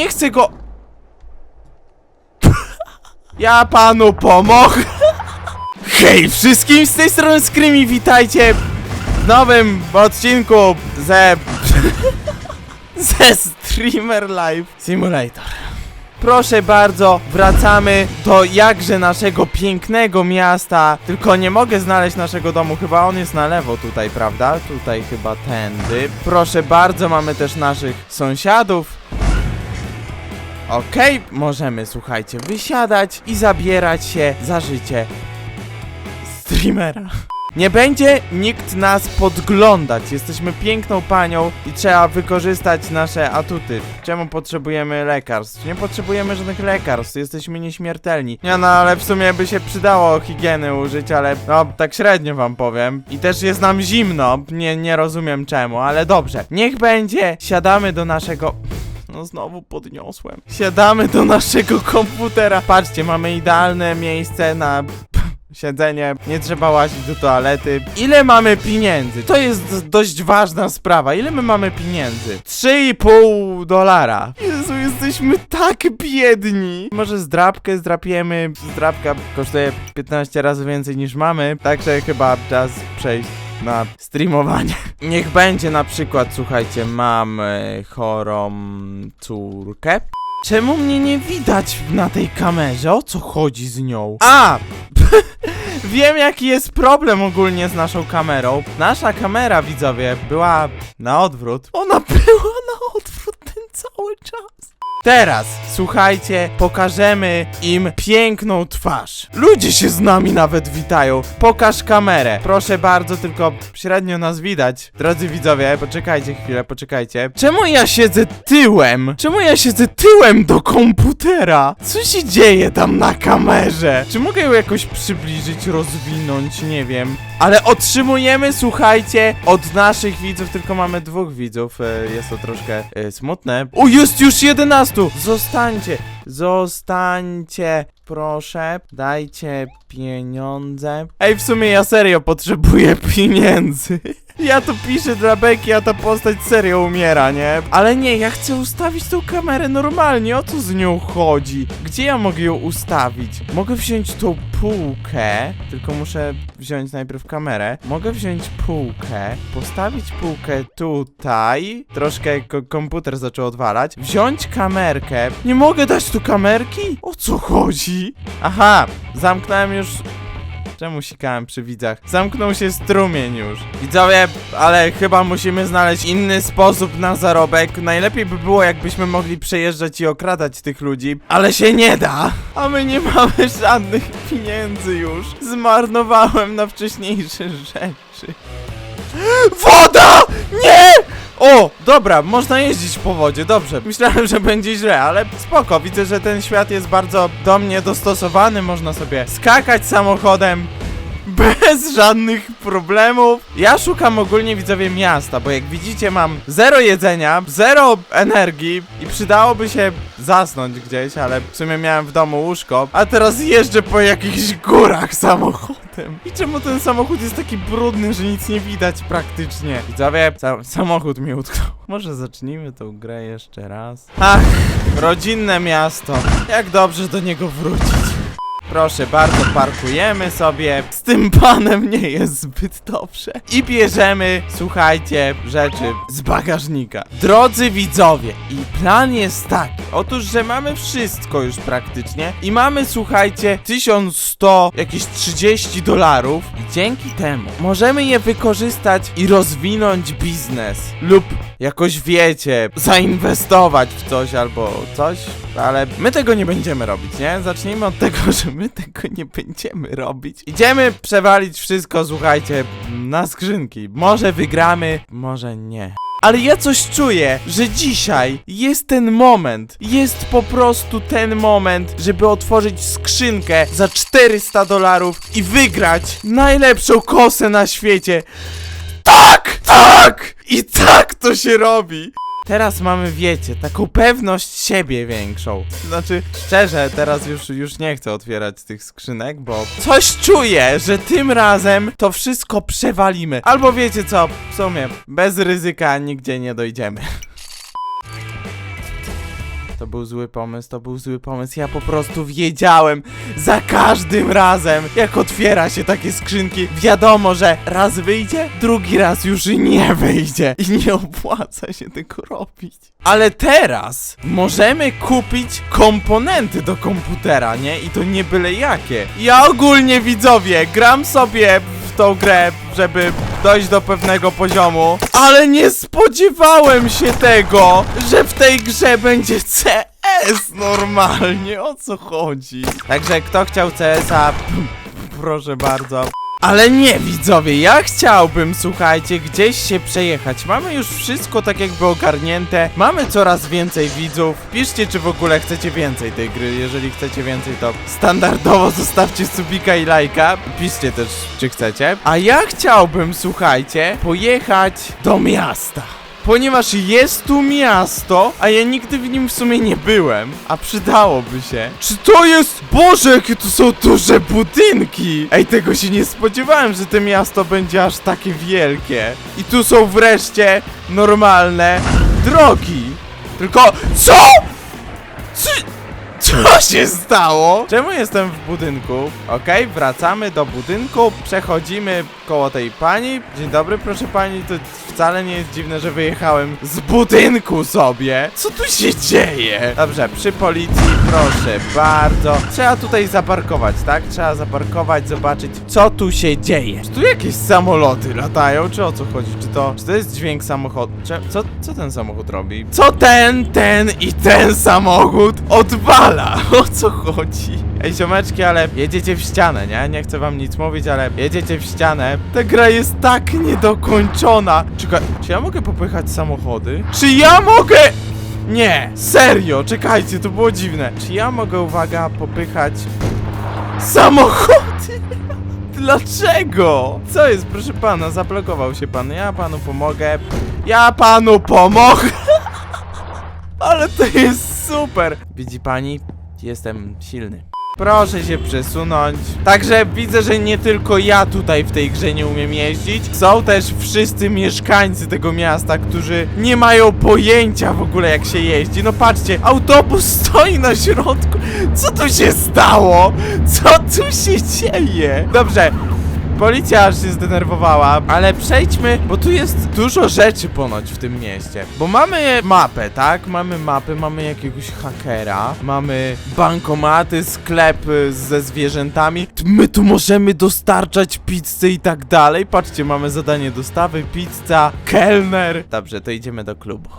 nie chcę go... Ja panu pomogę. Hej wszystkim, z tej strony Screamy, witajcie w nowym odcinku ze... ze Streamer Live Simulator. Proszę bardzo, wracamy do jakże naszego pięknego miasta. Tylko nie mogę znaleźć naszego domu, chyba on jest na lewo tutaj, prawda? Tutaj chyba tędy. Proszę bardzo, mamy też naszych sąsiadów. Okej, możemy, słuchajcie, wysiadać i zabierać się za życie streamera. Nie będzie nikt nas podglądać. Jesteśmy piękną panią i trzeba wykorzystać nasze atuty. Czemu potrzebujemy lekarstw? Nie potrzebujemy żadnych lekarstw, jesteśmy nieśmiertelni. Nie no, ale w sumie by się przydało higieny użyć, ale no, tak średnio wam powiem. I też jest nam zimno, nie, nie rozumiem czemu, ale dobrze. Niech będzie, siadamy do naszego... No znowu podniosłem. Siadamy do naszego komputera. Patrzcie, mamy idealne miejsce na siedzenie, nie trzeba łazić do toalety. Ile mamy pieniędzy? To jest dość ważna sprawa. Ile my mamy pieniędzy? 3,5 dolara. Jezu, jesteśmy tak biedni. Może zdrabkę zdrapiemy. Zdrabka kosztuje 15 razy więcej niż mamy, także chyba czas przejść na streamowanie. Niech będzie na przykład, słuchajcie, mam e, chorą córkę. Czemu mnie nie widać na tej kamerze? O co chodzi z nią? A! Wiem jaki jest problem ogólnie z naszą kamerą. Nasza kamera, widzowie, była na odwrót. Ona była na odwrót ten cały czas. Teraz, słuchajcie, pokażemy im piękną twarz. Ludzie się z nami nawet witają. Pokaż kamerę. Proszę bardzo, tylko średnio nas widać. Drodzy widzowie, poczekajcie chwilę, poczekajcie. Czemu ja siedzę tyłem? Czemu ja siedzę tyłem do komputera? Co się dzieje tam na kamerze? Czy mogę ją jakoś przybliżyć, rozwinąć? Nie wiem. Ale otrzymujemy, słuchajcie, od naszych widzów, tylko mamy dwóch widzów. e, Jest to troszkę e, smutne. O, jest już 11! Zostańcie! Zostańcie! Proszę, dajcie pieniądze. Ej, w sumie ja serio potrzebuję pieniędzy. Ja to piszę dla Beki, a ta postać serio umiera, nie? Ale nie, ja chcę ustawić tą kamerę normalnie, o co z nią chodzi? Gdzie ja mogę ją ustawić? Mogę wziąć tą półkę, tylko muszę wziąć najpierw kamerę. Mogę wziąć półkę, postawić półkę tutaj. Troszkę ko- komputer zaczął odwalać. Wziąć kamerkę. Nie mogę dać tu kamerki? O co chodzi? Aha, zamknąłem już Czemu sikałem przy widzach? Zamknął się strumień już. Widzowie, ale chyba musimy znaleźć inny sposób na zarobek. Najlepiej by było, jakbyśmy mogli przejeżdżać i okradać tych ludzi, ale się nie da. A my nie mamy żadnych pieniędzy już. Zmarnowałem na wcześniejsze rzeczy. Woda! O, dobra, można jeździć po wodzie, dobrze. Myślałem, że będzie źle, ale spoko. Widzę, że ten świat jest bardzo do mnie dostosowany. Można sobie skakać samochodem bez żadnych problemów. Ja szukam ogólnie widzowie miasta, bo jak widzicie mam zero jedzenia, zero energii i przydałoby się zasnąć gdzieś, ale w sumie miałem w domu łóżko, a teraz jeżdżę po jakichś górach samochodem. I czemu ten samochód jest taki brudny, że nic nie widać praktycznie? Widzowie, sa samochód mi utknął. Może zacznijmy tą grę jeszcze raz. Ach, rodzinne miasto. Jak dobrze do niego wrócić. Proszę bardzo, parkujemy sobie. Z tym panem nie jest zbyt dobrze. I bierzemy, słuchajcie, rzeczy z bagażnika. Drodzy widzowie, i plan jest taki. Otóż, że mamy wszystko już praktycznie. I mamy, słuchajcie, 1100, jakieś 30 dolarów. I dzięki temu możemy je wykorzystać i rozwinąć biznes. Lub jakoś wiecie, zainwestować w coś albo coś, ale my tego nie będziemy robić, nie? Zacznijmy od tego, że my tego nie będziemy robić. Idziemy przewalić wszystko, słuchajcie, na skrzynki. Może wygramy, może nie. Ale ja coś czuję, że dzisiaj jest ten moment, jest po prostu ten moment, żeby otworzyć skrzynkę za 400 dolarów i wygrać najlepszą kosę na świecie. Tak! Tak! I tak to się robi! Teraz mamy, wiecie, taką pewność siebie większą. Znaczy, szczerze, teraz już, już nie chcę otwierać tych skrzynek, bo coś czuję, że tym razem to wszystko przewalimy. Albo wiecie co, w sumie, bez ryzyka nigdzie nie dojdziemy. To był zły pomysł, to był zły pomysł. Ja po prostu wiedziałem za każdym razem, jak otwiera się takie skrzynki. Wiadomo, że raz wyjdzie, drugi raz już nie wyjdzie. I nie opłaca się tego robić. Ale teraz możemy kupić komponenty do komputera, nie? I to nie byle jakie. Ja ogólnie widzowie, gram sobie w tą grę, żeby dojść do pewnego poziomu, ale nie spodziewałem się tego, że w tej grze będzie CS normalnie, o co chodzi? Także kto chciał CS-a, proszę bardzo. Ale nie, widzowie, ja chciałbym, słuchajcie, gdzieś się przejechać. Mamy już wszystko tak jakby ogarnięte, mamy coraz więcej widzów. Piszcie, czy w ogóle chcecie więcej tej gry. Jeżeli chcecie więcej, to standardowo zostawcie subika i lajka. Piszcie też, czy chcecie. A ja chciałbym, słuchajcie, pojechać do miasta. Ponieważ jest tu miasto, a ja nigdy w nim w sumie nie byłem, a przydałoby się. Czy to jest... Boże, jakie tu są duże budynki! Ej, tego się nie spodziewałem, że to miasto będzie aż takie wielkie. I tu są wreszcie normalne drogi. Tylko... CO?! Co? Co się stało? Czemu jestem w budynku? Okej, wracamy do budynku, przechodzimy koło tej pani. Dzień dobry, proszę pani, to wcale nie jest dziwne, że wyjechałem z budynku sobie. Co tu się dzieje? Dobrze, przy policji, proszę bardzo. Trzeba tutaj zaparkować, tak? Trzeba zaparkować, zobaczyć, co tu się dzieje. Czy tu jakieś samoloty latają, czy o co chodzi? Czy to, czy to jest dźwięk samochodu? Czy, co, co ten samochód robi? Co ten, ten i ten samochód odwala? O co chodzi? Ej, ziomeczki, ale jedziecie w ścianę, nie? Nie chcę wam nic mówić, ale jedziecie w ścianę. Ta gra jest tak niedokończona. Czekaj, czy ja mogę popychać samochody? Czy ja mogę... Nie, serio, czekajcie, to było dziwne. Czy ja mogę, uwaga, popychać samochody? Dlaczego? Co jest, proszę pana, zablokował się pan. Ja panu pomogę. Ja panu pomogę. Ale to jest super. Widzi pani? Jestem silny. Proszę się przesunąć. Także widzę, że nie tylko ja tutaj w tej grze nie umiem jeździć. Są też wszyscy mieszkańcy tego miasta, którzy nie mają pojęcia w ogóle jak się jeździ. No patrzcie, autobus stoi na środku. Co tu się stało? Co tu się dzieje? Dobrze, Policja aż się zdenerwowała, ale przejdźmy, bo tu jest dużo rzeczy ponoć w tym mieście. Bo mamy mapę, tak? Mamy mapy, mamy jakiegoś hakera, mamy bankomaty, sklepy ze zwierzętami. My tu możemy dostarczać pizzę i tak dalej. Patrzcie, mamy zadanie dostawy, pizza, kelner. Dobrze, to idziemy do klubu.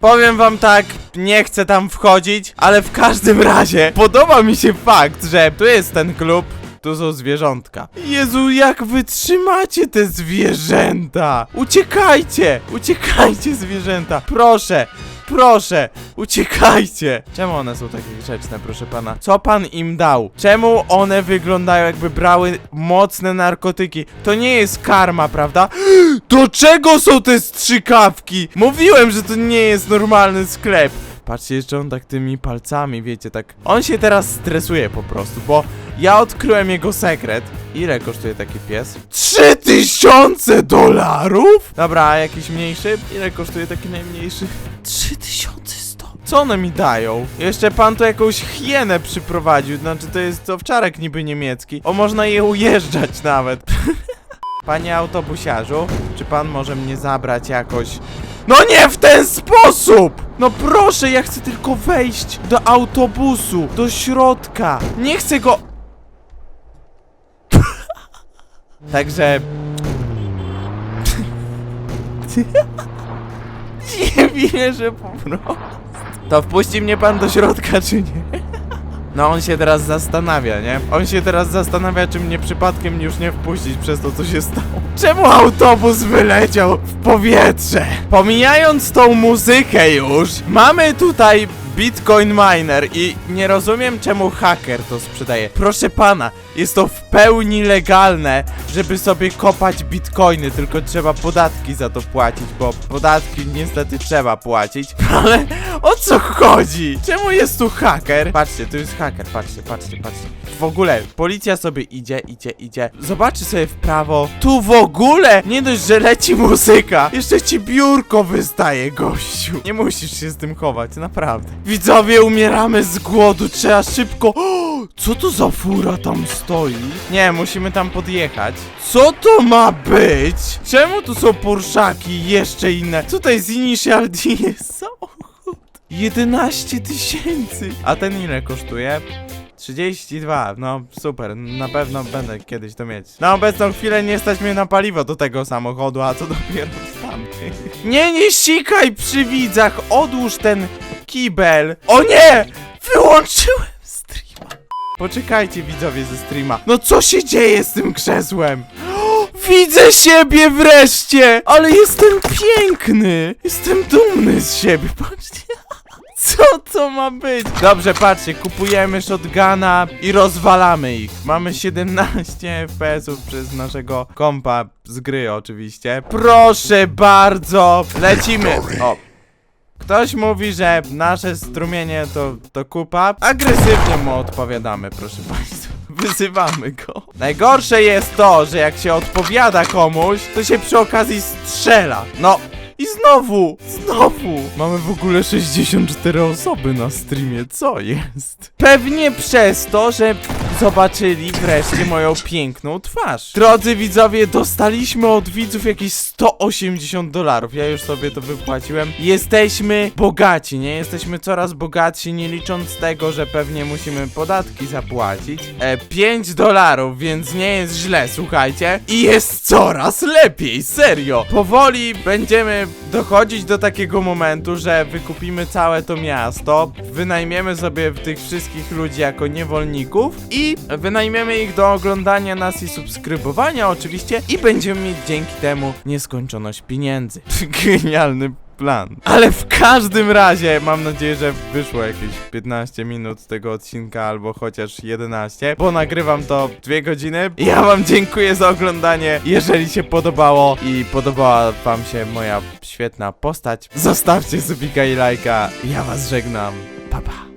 Powiem wam tak, nie chcę tam wchodzić, ale w każdym razie podoba mi się fakt, że tu jest ten klub, tu są zwierzątka. Jezu, jak wy trzymacie te zwierzęta! Uciekajcie! Uciekajcie, zwierzęta! Proszę! Proszę, uciekajcie! Czemu one są takie grzeczne, proszę pana? Co pan im dał? Czemu one wyglądają jakby brały mocne narkotyki? To nie jest karma, prawda? Do czego są te strzykawki? Mówiłem, że to nie jest normalny sklep. Patrzcie, jeszcze on tak tymi palcami, wiecie, tak. On się teraz stresuje po prostu, bo ja odkryłem jego sekret. Ile kosztuje taki pies? 3000 dolarów? Dobra, a jakiś mniejszy? Ile kosztuje taki najmniejszy? 3100. Co one mi dają? Jeszcze pan tu jakąś hienę przyprowadził, znaczy to jest owczarek niby niemiecki. O, można je ujeżdżać nawet. Panie autobusiarzu, czy pan może mnie zabrać jakoś? No nie w ten sposób! No proszę, ja chcę tylko wejść do autobusu, do środka. Nie chcę go... Także... nie wierzę po prostu. To wpuści mnie pan do środka, czy nie? No on się teraz zastanawia, nie? On się teraz zastanawia, czy mnie przypadkiem już nie wpuścić przez to, co się stało. Czemu autobus wyleciał w powietrze? Pomijając tą muzykę już, mamy tutaj Bitcoin Miner i nie rozumiem, czemu haker to sprzedaje. Proszę pana, jest to w pełni legalne, żeby sobie kopać bitcoiny, tylko trzeba podatki za to płacić, bo podatki niestety trzeba płacić. Ale o co chodzi? Czemu jest tu haker? Patrzcie, tu jest haker, patrzcie, patrzcie, patrzcie. W ogóle, policja sobie idzie, idzie, idzie. Zobaczy sobie w prawo. Tu w ogóle nie dość, że leci muzyka. Jeszcze ci biurko wystaje, gościu. Nie musisz się z tym chować, naprawdę. Widzowie, umieramy z głodu, trzeba szybko. Co to za fura tam stoi? Nie, musimy tam podjechać. Co to ma być? Czemu tu są Porszaki i jeszcze inne? Tutaj z Initial D jest samochód. 11 tysięcy. A ten ile kosztuje? 32, no super, na pewno będę kiedyś to mieć. Na obecną chwilę nie stać mnie na paliwo do tego samochodu, a co dopiero z tamtych. Nie, nie sikaj przy widzach, odłóż ten kibel. O nie! Wyłączyłem. Poczekajcie widzowie ze streama. No co się dzieje z tym krzesłem? Widzę siebie wreszcie! Ale jestem piękny! Jestem dumny z siebie, patrzcie. Co to ma być? Dobrze, patrzcie, kupujemy shotguna i rozwalamy ich. Mamy 17 FPS-ów przez naszego kompa z gry oczywiście. Proszę bardzo, lecimy. Ktoś mówi, że nasze strumienie to, to kupa. Agresywnie mu odpowiadamy, proszę państwa. Wyzywamy go. Najgorsze jest to, że jak się odpowiada komuś, to się przy okazji strzela. No, i znowu! Znowu! Mamy w ogóle 64 osoby na streamie, co jest? Pewnie przez to, że zobaczyli wreszcie moją piękną twarz. Drodzy widzowie, dostaliśmy od widzów jakieś 180 dolarów. Ja już sobie to wypłaciłem. Jesteśmy bogaci, nie? Jesteśmy coraz bogatsi, nie licząc tego, że pewnie musimy podatki zapłacić. E, 5 dolarów, więc nie jest źle, słuchajcie. I jest coraz lepiej, serio. Powoli będziemy dochodzić do takiego momentu, że wykupimy całe to miasto, wynajmiemy sobie tych wszystkich ludzi jako niewolników wynajmiemy ich do oglądania nas i subskrybowania oczywiście i będziemy mieć dzięki temu nieskończoność pieniędzy. Genialny plan. Ale w każdym razie mam nadzieję, że wyszło jakieś 15 minut tego odcinka albo chociaż 11, bo nagrywam to 2 godziny. Ja wam dziękuję za oglądanie. Jeżeli się podobało i podobała wam się moja świetna postać, zostawcie subika i lajka. Ja was żegnam. Pa pa.